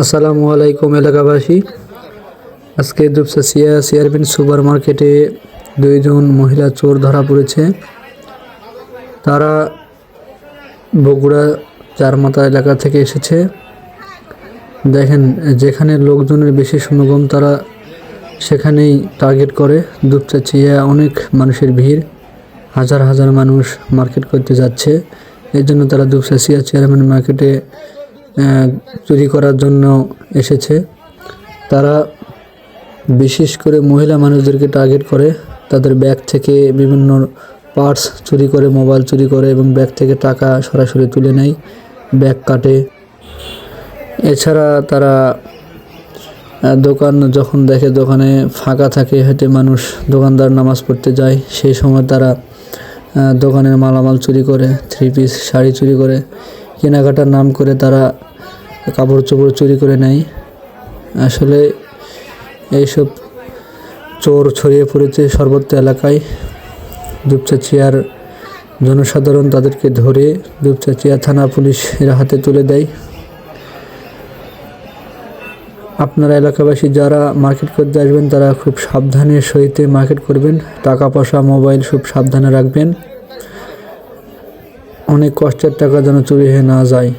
আসসালামু আলাইকুম, এলাকাবাসী। আজকে দুপসাসিয়া চেয়ারম্যান সুপার মার্কেটে দুইজন মহিলা চোর ধরা পড়েছে। তারা বগুড়া চারমাথা এলাকা থেকে এসেছে। দেখেন, যেখানে লোকজনের বেশি সমাগম, তারা সেখানেই টার্গেট করে। দুপচাচিয়া অনেক মানুষের ভিড়। হাজার হাজার মানুষ মার্কেট করতে যাচ্ছে। এই জন্য তারা দুপচাচিয়া চেয়ারম্যান মার্কেটে চুরি করার জন্য এসেছে। তারা বিশেষ করে মহিলা মানুষদেরকে টার্গেট করে। তাদের ব্যাগ থেকে বিভিন্ন পার্টস চুরি করে মোবাইল চুরি করে এবং ব্যাগ থেকে টাকা সরাসরি তুলে নেয় ব্যাগ কাটে। এছাড়া তারা দোকান যখন দেখে দোকানে ফাঁকা থাকে, হেঁটে মানুষ দোকানদার নামাজ পড়তে যায়, সেই সময় তারা দোকানের মালামাল চুরি করে থ্রি পিস শাড়ি চুরি করে। কেনাকাটার নাম করে তারা কাপড় চোপড় চুরি করে নেয়। আসলে এইসব চোর ছড়িয়ে পড়েছে সর্বত্র এলাকায়। দুপচাচিয়ার জনসাধারণ তাদেরকে ধরে দুপচাচিয়া থানা পুলিশ এর হাতে তুলে দেয়। আপনারা এলাকাবাসী যারা মার্কেট করতে আসবেন, তারা খুব সাবধানের সহিত মার্কেট করবেন। টাকা পয়সা, মোবাইল খুব সাবধানে রাখবেন। অনেক কষ্টের টাকা যেন চুরি হয়ে না যায়।